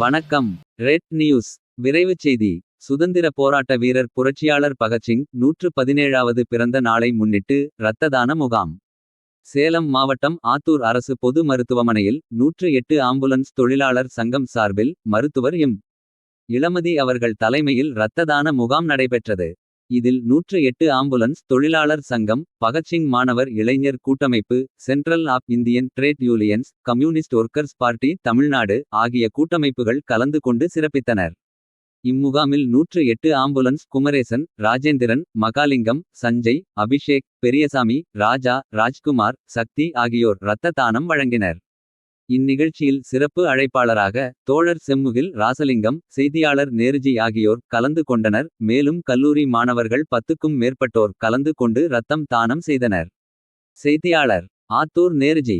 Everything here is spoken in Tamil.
வணக்கம். ரெட் நியூஸ் விரைவுச் செய்தி. சுதந்திர போராட்ட வீரர் புரட்சியாளர் பகத்சிங் நூற்று பதினேழாவது பிறந்த நாளை முன்னிட்டு இரத்த தான முகாம். சேலம் மாவட்டம் ஆத்தூர் அரசு பொது மருத்துவமனையில் நூற்று எட்டு ஆம்புலன்ஸ் தொழிலாளர் சங்கம் சார்பில் மருத்துவர் எம். இளமதி அவர்கள் தலைமையில் இரத்த தான முகாம் நடைபெற்றது. இதில் நூற்று எட்டு ஆம்புலன்ஸ் தொழிலாளர் சங்கம் பகத்சிங் மாணவர் இளைஞர் கூட்டமைப்பு central of Indian trade unions communist workers party Tamil Nadu ஆகிய கூட்டமைப்புகள் கலந்து கொண்டு சிறப்பித்தனர். இம்முகாமில் நூற்று எட்டு ஆம்புலன்ஸ் குமரேசன் ராஜேந்திரன் மகாலிங்கம் சஞ்சய் அபிஷேக் பெரியசாமி ராஜா ராஜ்குமார் சக்தி ஆகியோர் இரத்த தானம் வழங்கினர். இந்நிகழ்ச்சியில் சிறப்பு அழைப்பாளராக தோழர் செம்முகில் ராசலிங்கம் செய்தியாளர் நேருஜி ஆகியோர் கலந்து கொண்டனர். மேலும் கல்லூரி மாணவர்கள் பத்துக்கும் மேற்பட்டோர் கலந்து கொண்டு இரத்தம் தானம் செய்தனர். செய்தியாளர் ஆத்தூர் நேருஜி